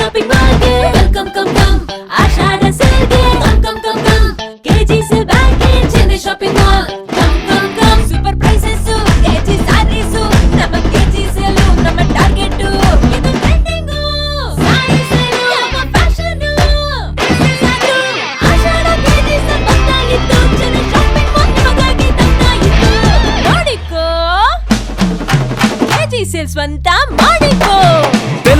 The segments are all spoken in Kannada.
ಶಾಪಿಂಗ್ ಮಾಲ್ಗೆ ಕಮ್ ಕಮ್ ಕಮ್. ಆಷಾಢ ಸೇಲ್ಗೆ come come come come. KG sale ಬ್ಯಾಂಕ್ಗೆ Chennai shopping mall come come come. Super prices KG saris ನಮ್ಮ ಕೆಜಿ ಸೇಲ್ ನಮ್ಮ ಟಾರ್ಗೆಟ್ ಇದು ಟ್ರೆಂಡಿಂಗ್ ಸ್ಯಾರಿ ಸೇಲ್ ನಮ್ಮ ಫ್ಯಾಷನ್ ಆಷಾಢ ಕೆಜಿ ಸೇಲ್ ಬಂದಾಗಿತ್ತು. ಚೆನ್ನೈ ಶಾಪಿಂಗ್ ಮಾಲ್ ನಿಮಗಾಗಿ ತಂದಾಗಿತ್ತು ನೋಡಿಕೋ. ಕೆಜಿ ಸೇಲ್ ಸ್ವಂತ ಮಾಡಿಕೋ.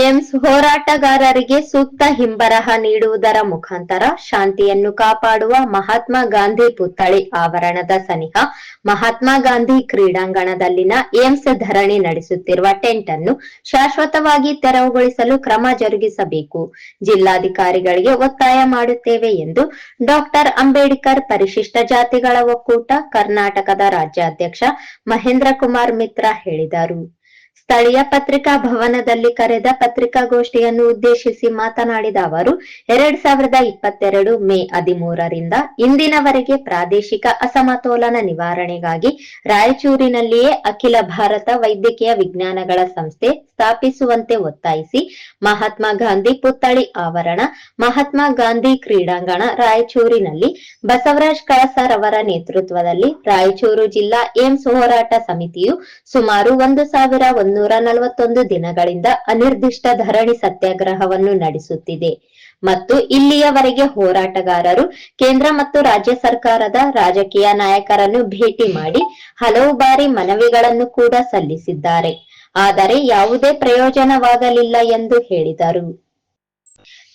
AIIMS ಹೋರಾಟಗಾರರಿಗೆ ಸೂಕ್ತ ಹಿಂಬರಹ ನೀಡುವುದರ ಮುಖಾಂತರ ಶಾಂತಿಯನ್ನು ಕಾಪಾಡುವ ಮಹಾತ್ಮ ಗಾಂಧಿ ಪುತ್ಥಳಿ ಆವರಣದ ಸನಿಹ. ಮಹಾತ್ಮ ಗಾಂಧಿ ಕ್ರೀಡಾಂಗಣದಲ್ಲಿನ ಏಮ್ಸ್ ಧರಣಿ ನಡೆಸುತ್ತಿರುವ ಟೆಂಟ್ ಅನ್ನು ಶಾಶ್ವತವಾಗಿ ತೆರವುಗೊಳಿಸಲು ಕ್ರಮ ಜರುಗಿಸಬೇಕು. ಜಿಲ್ಲಾಧಿಕಾರಿಗಳಿಗೆ ಒತ್ತಾಯ ಮಾಡುತ್ತೇವೆ ಎಂದು ಡಾಕ್ಟರ್ ಅಂಬೇಡ್ಕರ್ ಪರಿಶಿಷ್ಟ ಜಾತಿಗಳ ಒಕ್ಕೂಟ, ಕರ್ನಾಟಕದ ರಾಜ್ಯಾಧ್ಯಕ್ಷ ಮಹೇಂದ್ರ ಕುಮಾರ್ ಮಿತ್ರ ಹೇಳಿದರು. ಸ್ಥಳೀಯ ಪತ್ರಿಕಾ ಭವನದಲ್ಲಿ ಕರೆದ ಪತ್ರಿಕಾಗೋಷ್ಠಿಯನ್ನು ಉದ್ದೇಶಿಸಿ ಮಾತನಾಡಿದ ಅವರು, ಎರಡ್ ಸಾವಿರದ ಇಪ್ಪತ್ತೆರಡು ಮೇ ಹದಿಮೂರರಿಂದ ಇಂದಿನವರೆಗೆ ಪ್ರಾದೇಶಿಕ ಅಸಮತೋಲನ ನಿವಾರಣೆಗಾಗಿ ರಾಯಚೂರಿನಲ್ಲಿಯೇ ಅಖಿಲ ಭಾರತ ವೈದ್ಯಕೀಯ ವಿಜ್ಞಾನಗಳ ಸಂಸ್ಥೆ ಸ್ಥಾಪಿಸುವಂತೆ ಒತ್ತಾಯಿಸಿ ಮಹಾತ್ಮ ಗಾಂಧಿ ಪುತ್ಥಳಿ ಆವರಣ, ಮಹಾತ್ಮ ಗಾಂಧಿ ಕ್ರೀಡಾಂಗಣ ರಾಯಚೂರಿನಲ್ಲಿ ಬಸವರಾಜ್ ಕಳಸರ್ ಅವರ ನೇತೃತ್ವದಲ್ಲಿ ರಾಯಚೂರು ಜಿಲ್ಲಾ ಏಮ್ಸ್ ಹೋರಾಟ ಸಮಿತಿಯು ಸುಮಾರು ಒಂದು ಸಾವಿರ ಒಂದೂರ ನಲವತ್ತೊಂದು ದಿನಗಳಿಂದ ಅನಿರ್ದಿಷ್ಟ ಧರಣಿ ಸತ್ಯಾಗ್ರಹವನ್ನು ನಡೆಸುತ್ತಿದೆ. ಮತ್ತು ಇಲ್ಲಿಯವರೆಗೆ ಹೋರಾಟಗಾರರು ಕೇಂದ್ರ ಮತ್ತು ರಾಜ್ಯ ಸರ್ಕಾರದ ರಾಜಕೀಯ ನಾಯಕರನ್ನು ಭೇಟಿ ಮಾಡಿ ಹಲವು ಬಾರಿ ಮನವಿಗಳನ್ನು ಕೂಡ ಸಲ್ಲಿಸಿದ್ದಾರೆ. ಆದರೆ ಯಾವುದೇ ಪ್ರಯೋಜನವಾಗಲಿಲ್ಲ ಎಂದು ಹೇಳಿದರು.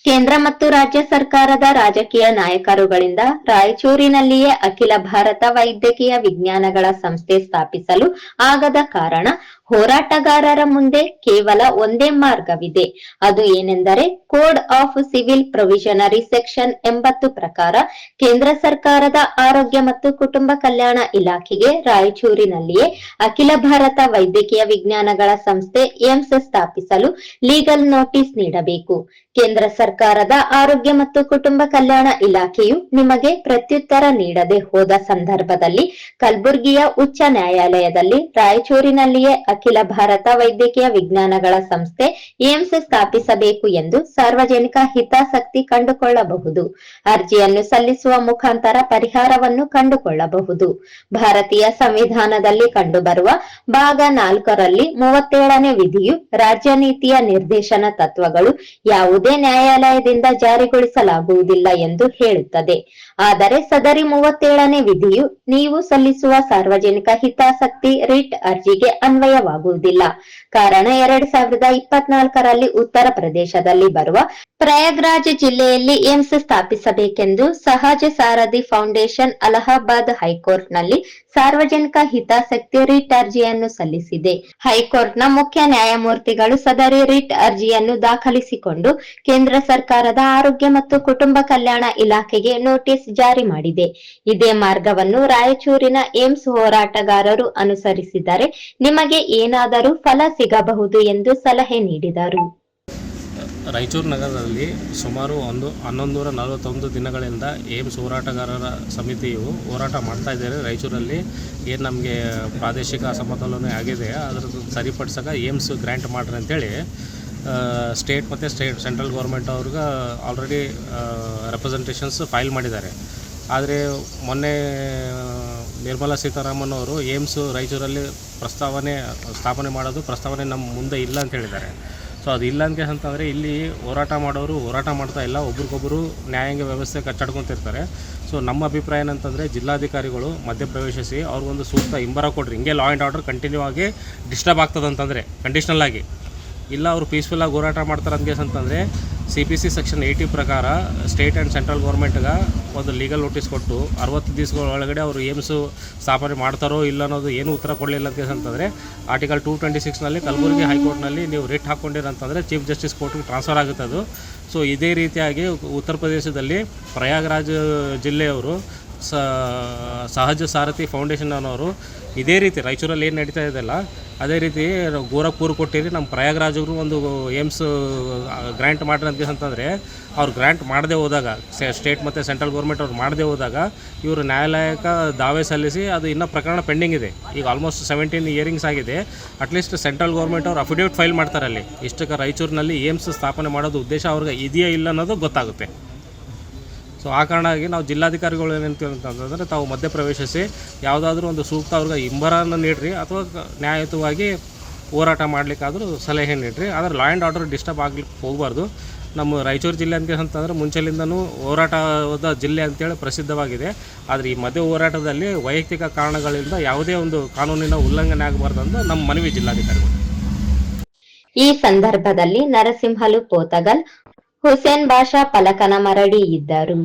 ಕೇಂದ್ರ ಮತ್ತು ರಾಜ್ಯ ಸರ್ಕಾರದ ರಾಜಕೀಯ ನಾಯಕರುಗಳಿಂದ ರಾಯಚೂರಿನಲ್ಲಿಯೇ ಅಖಿಲ ಭಾರತ ವೈದ್ಯಕೀಯ ವಿಜ್ಞಾನಗಳ ಸಂಸ್ಥೆ ಸ್ಥಾಪಿಸಲು ಆಗದ ಕಾರಣ ಹೋರಾಟಗಾರರ ಮುಂದೆ ಕೇವಲ ಒಂದೇ ಮಾರ್ಗವಿದೆ. ಅದು ಏನೆಂದರೆ code of civil provisionary section ಎಂಬತ್ತು ಪ್ರಕಾರ ಕೇಂದ್ರ ಸರ್ಕಾರದ ಆರೋಗ್ಯ ಮತ್ತು ಕುಟುಂಬ ಕಲ್ಯಾಣ ಇಲಾಖೆಗೆ ರಾಯಚೂರಿನಲ್ಲಿಯೇ ಅಖಿಲ ಭಾರತ ವೈದ್ಯಕೀಯ ವಿಜ್ಞಾನಗಳ ಸಂಸ್ಥೆ ಏಮ್ಸ್ ಸ್ಥಾಪಿಸಲು ಲೀಗಲ್ ನೋಟಿಸ್ ನೀಡಬೇಕು. ಕೇಂದ್ರ ಸರ್ಕಾರದ ಆರೋಗ್ಯ ಮತ್ತು ಕುಟುಂಬ ಕಲ್ಯಾಣ ಇಲಾಖೆಯು ನಿಮಗೆ ಪ್ರತ್ಯುತ್ತರ ನೀಡದೆ ಹೋದ ಸಂದರ್ಭದಲ್ಲಿ ಕಲಬುರ್ಗಿಯ ಉಚ್ಚ ನ್ಯಾಯಾಲಯದಲ್ಲಿ ರಾಯಚೂರಿನಲ್ಲಿಯೇ ಅಖಿಲ ಭಾರತ ವೈದ್ಯಕೀಯ ವಿಜ್ಞಾನಗಳ ಸಂಸ್ಥೆ ಏಮ್ಸ್ ಸ್ಥಾಪಿಸಬೇಕು ಎಂದು ಸಾರ್ವಜನಿಕ ಹಿತಾಸಕ್ತಿ ಕಂಡುಕೊಳ್ಳಬಹುದು. ಅರ್ಜಿಯನ್ನು ಸಲ್ಲಿಸುವ ಮುಖಾಂತರ ಪರಿಹಾರವನ್ನು ಕಂಡುಕೊಳ್ಳಬಹುದು. ಭಾರತೀಯ ಸಂವಿಧಾನದಲ್ಲಿ ಕಂಡುಬರುವ ಭಾಗ ನಾಲ್ಕರಲ್ಲಿ ಮೂವತ್ತೇಳನೇ ವಿಧಿಯು ರಾಜ್ಯ ನೀತಿಯ ನಿರ್ದೇಶನ ತತ್ವಗಳು ಯಾವುದೇ ನ್ಯಾಯಾಲಯದಿಂದ ಜಾರಿಗೊಳಿಸಲಾಗುವುದಿಲ್ಲ ಎಂದು ಹೇಳುತ್ತದೆ. ಆದರೆ ಸದರಿ ಮೂವತ್ತೇಳನೇ ವಿಧಿಯು ನೀವು ಸಲ್ಲಿಸುವ ಸಾರ್ವಜನಿಕ ಹಿತಾಸಕ್ತಿ ರಿಟ್ ಅರ್ಜಿಗೆ ಅನ್ವಯವಾಗುವುದಿಲ್ಲ ಕಾರಣ ಎರಡ್ ಸಾವಿರದ ಇಪ್ಪತ್ನಾಲ್ಕರಲ್ಲಿ ಉತ್ತರ ಪ್ರದೇಶದಲ್ಲಿ ಬರುವ ಪ್ರಯಾಗ್ರಾಜ್ ಜಿಲ್ಲೆಯಲ್ಲಿ ಏಮ್ಸ್ ಸ್ಥಾಪಿಸಬೇಕೆಂದು ಸಹಜ ಸಾರಥಿ ಫೌಂಡೇಶನ್ ಅಲಹಾಬಾದ್ ಹೈಕೋರ್ಟ್ನಲ್ಲಿ ಸಾರ್ವಜನಿಕ ಹಿತಾಸಕ್ತಿ ರಿಟ್ ಅರ್ಜಿಯನ್ನು ಸಲ್ಲಿಸಿದೆ. ಹೈಕೋರ್ಟ್ನ ಮುಖ್ಯ ನ್ಯಾಯಮೂರ್ತಿಗಳು ಸದರಿ ರಿಟ್ ಅರ್ಜಿಯನ್ನು ದಾಖಲಿಸಿಕೊಂಡು ಕೇಂದ್ರ ಸರ್ಕಾರದ ಆರೋಗ್ಯ ಮತ್ತು ಕುಟುಂಬ ಕಲ್ಯಾಣ ಇಲಾಖೆಗೆ ನೋಟಿಸ್ ಜಾರಿ ಮಾಡಿದೆ. ಇದೇ ಮಾರ್ಗವನ್ನು ರಾಯಚೂರಿನ ಏಮ್ಸ್ ಹೋರಾಟಗಾರರು ಅನುಸರಿಸಿದರೆ ನಿಮಗೆ ಏನಾದರೂ ಫಲ ಸಿಗಬಹುದು ಎಂದು ಸಲಹೆ ನೀಡಿದರು. ರಾಯಚೂರು ನಗರದಲ್ಲಿ ಸುಮಾರು ಒಂದು ಹನ್ನೊಂದೂರ ನಲವತ್ತೊಂದು ದಿನಗಳಿಂದ ಏಮ್ಸ್ ಹೋರಾಟಗಾರರ ಸಮಿತಿಯು ಹೋರಾಟ ಮಾಡ್ತಾ ಇದ್ದಾರೆ. ರಾಯಚೂರಲ್ಲಿ ಏನು ನಮಗೆ ಪ್ರಾದೇಶಿಕ ಅಸಮತೋಲನ ಆಗಿದೆ ಅದರ ಸರಿಪಡಿಸೋಕೆ ಏಮ್ಸ್ ಗ್ರ್ಯಾಂಟ್ ಮಾಡ್ರಿ ಅಂತೇಳಿ ಸ್ಟೇಟ್ ಮತ್ತು ಸ್ಟೇಟ್ ಸೆಂಟ್ರಲ್ ಗೌರ್ಮೆಂಟ್ ಅವ್ರಿಗೆ ಆಲ್ರೆಡಿ ರೆಪ್ರೆಸೆಂಟೇಷನ್ಸ್ ಫೈಲ್ ಮಾಡಿದ್ದಾರೆ. ಆದರೆ ಮೊನ್ನೆ ನಿರ್ಮಲಾ ಸೀತಾರಾಮನ್ ಅವರು ಏಮ್ಸು ರಾಯಚೂರಲ್ಲಿ ಪ್ರಸ್ತಾವನೆ, ಸ್ಥಾಪನೆ ಮಾಡೋದು ಪ್ರಸ್ತಾವನೆ ನಮ್ಮ ಮುಂದೆ ಇಲ್ಲ ಅಂತ ಹೇಳಿದ್ದಾರೆ. ಸೊ ಅದು ಇಲ್ಲ ಅಂತ ಅಂತಂದರೆ ಇಲ್ಲಿ ಹೋರಾಟ ಮಾಡೋರು ಹೋರಾಟ ಮಾಡ್ತಾ ಇಲ್ಲ ಒಬ್ರಿಗೊಬ್ಬರು ನ್ಯಾಯಾಂಗ ವ್ಯವಸ್ಥೆ ಕಚ್ಚಾಡ್ಕೊತಿರ್ತಾರೆ. ಸೊ ನಮ್ಮ ಅಭಿಪ್ರಾಯ ಏನಂತಂದರೆ ಜಿಲ್ಲಾಧಿಕಾರಿಗಳು ಮಧ್ಯಪ್ರವೇಶಿಸಿ ಅವ್ರಿಗೊಂದು ಸೂಕ್ತ ಹಿಂಬರ ಕೊಡ್ರಿ. ಹಿಂಗೆ ಲಾ ಆ್ಯಂಡ್ ಆರ್ಡರ್ ಕಂಟಿನ್ಯೂ ಆಗಿ ಡಿಸ್ಟರ್ಬ್ ಆಗ್ತದಂತಂದರೆ ಕಂಡೀಷ್ನಲ್ ಆಗಿ. ಇಲ್ಲ ಅವರು ಪೀಸ್ಫುಲ್ಲಾಗಿ ಹೋರಾಟ ಮಾಡ್ತಾರೆ ಅಂತ ಅಂತಂದರೆ C P C section eighty ಪ್ರಕಾರ ಸ್ಟೇಟ್ ಆ್ಯಂಡ್ ಸೆಂಟ್ರಲ್ ಗೌರ್ಮೆಂಟ್ಗೆ ಒಂದು ಲೀಗಲ್ ನೋಟಿಸ್ ಕೊಟ್ಟು ಅರವತ್ತು ದಿವಸಗಳ ಒಳಗಡೆ ಅವರು ಏಮ್ಸು ಸ್ಥಾಪನೆ ಮಾಡ್ತಾರೋ ಇಲ್ಲ ಅನ್ನೋದು ಏನು ಉತ್ತರ ಕೊಡಲಿಲ್ಲ ಅಂತ ಅಂತಂದರೆ ಆರ್ಟಿಕಲ್ ಟೂ ಟ್ವೆಂಟಿ ಸಿಕ್ಸ್ನಲ್ಲಿ ಕಲಬುರಗಿ ಹೈಕೋರ್ಟ್ನಲ್ಲಿ ನೀವು ರಿಟ್ ಹಾಕ್ಕೊಂಡಿರಂತಂದರೆ ಚೀಫ್ ಜಸ್ಟಿಸ್ ಕೋರ್ಟ್ಗೆ ಟ್ರಾನ್ಸ್ಫರ್ ಆಗುತ್ತೆ ಅದು. ಸೊ ಇದೇ ರೀತಿಯಾಗಿ ಉತ್ತರ ಪ್ರದೇಶದಲ್ಲಿ ಪ್ರಯಾಗ್ರಾಜ್ ಜಿಲ್ಲೆಯವರು ಸಹಜ ಸಾರಥಿ ಫೌಂಡೇಶನ್ ಅನ್ನೋರು ಇದೇ ರೀತಿ ರಾಯಚೂರಲ್ಲಿ ಏನು ನಡೀತಾ ಇದೆಯಲ್ಲ, ಅದೇ ರೀತಿ ಗೋರಖ್ಪುರ್ ಕೊಟ್ಟಿರಿ ನಮ್ಮ ಪ್ರಯಾಗ್ರಾಜರು ಒಂದು ಏಮ್ಸ್ ಗ್ರ್ಯಾಂಟ್ ಮಾಡ್ರಿ ಅಂತ ಅಂತಂದರೆ, ಅವ್ರು ಗ್ರ್ಯಾಂಟ್ ಮಾಡದೆ ಹೋದಾಗ ಸ್ಟೇಟ್ ಮತ್ತು ಸೆಂಟ್ರಲ್ ಗೌರ್ಮೆಂಟ್ ಅವ್ರು ಮಾಡದೆ ಹೋದಾಗ, ಇವರು ನ್ಯಾಯಾಲಯಕ್ಕೆ ದಾವೆ ಸಲ್ಲಿಸಿ ಅದು ಇನ್ನೂ ಪ್ರಕರಣ ಪೆಂಡಿಂಗ್ ಇದೆ. ಈಗ ಆಲ್ಮೋಸ್ಟ್ ಸೆವೆಂಟೀನ್ ಇಯರಿಂಗ್ಸ್ ಆಗಿದೆ. ಅಟ್ಲೀಸ್ಟ್ ಸೆಂಟ್ರಲ್ ಗೌರ್ಮೆಂಟ್ ಅವ್ರು ಅಫಿಡೇವಿಟ್ ಫೈಲ್ ಮಾಡ್ತಾರೆ ಅಲ್ಲಿ. ಇಷ್ಟಕ್ಕೆ ರಾಯಚೂರಿನಲ್ಲಿ ಏಮ್ಸ್ ಸ್ಥಾಪನೆ ಮಾಡೋದು ಉದ್ದೇಶ ಅವ್ರಿಗೆ ಇದೆಯಾ ಇಲ್ಲ ಅನ್ನೋದು ಗೊತ್ತಾಗುತ್ತೆ. ಸೊ ಆ ಕಾರಣವಾಗಿ ನಾವು ಜಿಲ್ಲಾಧಿಕಾರಿಗಳು ಏನಂತಂತಂದರೆ ತಾವು ಮಧ್ಯಪ್ರವೇಶಿಸಿ ಯಾವುದಾದ್ರೂ ಒಂದು ಸೂಕ್ತ ಅವ್ರಿಗೆ ಹಿಂಬರನ್ನು ನೀಡ್ರಿ ಅಥವಾ ನ್ಯಾಯಯುತವಾಗಿ ಹೋರಾಟ ಮಾಡಲಿಕ್ಕಾದರೂ ಸಲಹೆ ನೀಡ್ರಿ. ಆದರೆ ಲಾ ಆ್ಯಂಡ್ ಆರ್ಡರ್ ಡಿಸ್ಟರ್ಬ್ ಆಗಲಿಕ್ಕೆ ಹೋಗಬಾರ್ದು. ನಮ್ಮ ರಾಯಚೂರು ಜಿಲ್ಲೆ ಅಂತ ಅಂತಂದರೆ ಮುಂಚೆಲಿಂದನೂ ಹೋರಾಟದ ಜಿಲ್ಲೆ ಅಂತೇಳಿ ಪ್ರಸಿದ್ಧವಾಗಿದೆ. ಆದರೆ ಈ ಮಧ್ಯ ಹೋರಾಟದಲ್ಲಿ ವೈಯಕ್ತಿಕ ಕಾರಣಗಳಿಂದ ಯಾವುದೇ ಒಂದು ಕಾನೂನಿನ ಉಲ್ಲಂಘನೆ ಆಗಬಾರ್ದು ಅಂತ ನಮ್ಮ ಮನವಿ ಜಿಲ್ಲಾಧಿಕಾರಿಗಳು. ಈ ಸಂದರ್ಭದಲ್ಲಿ ನರಸಿಂಹಲು ಪೋತಗಲ್ ಹುಸೇನ್ ಬಾಷಾ ಮರಳಿ ಇದ್ದರು.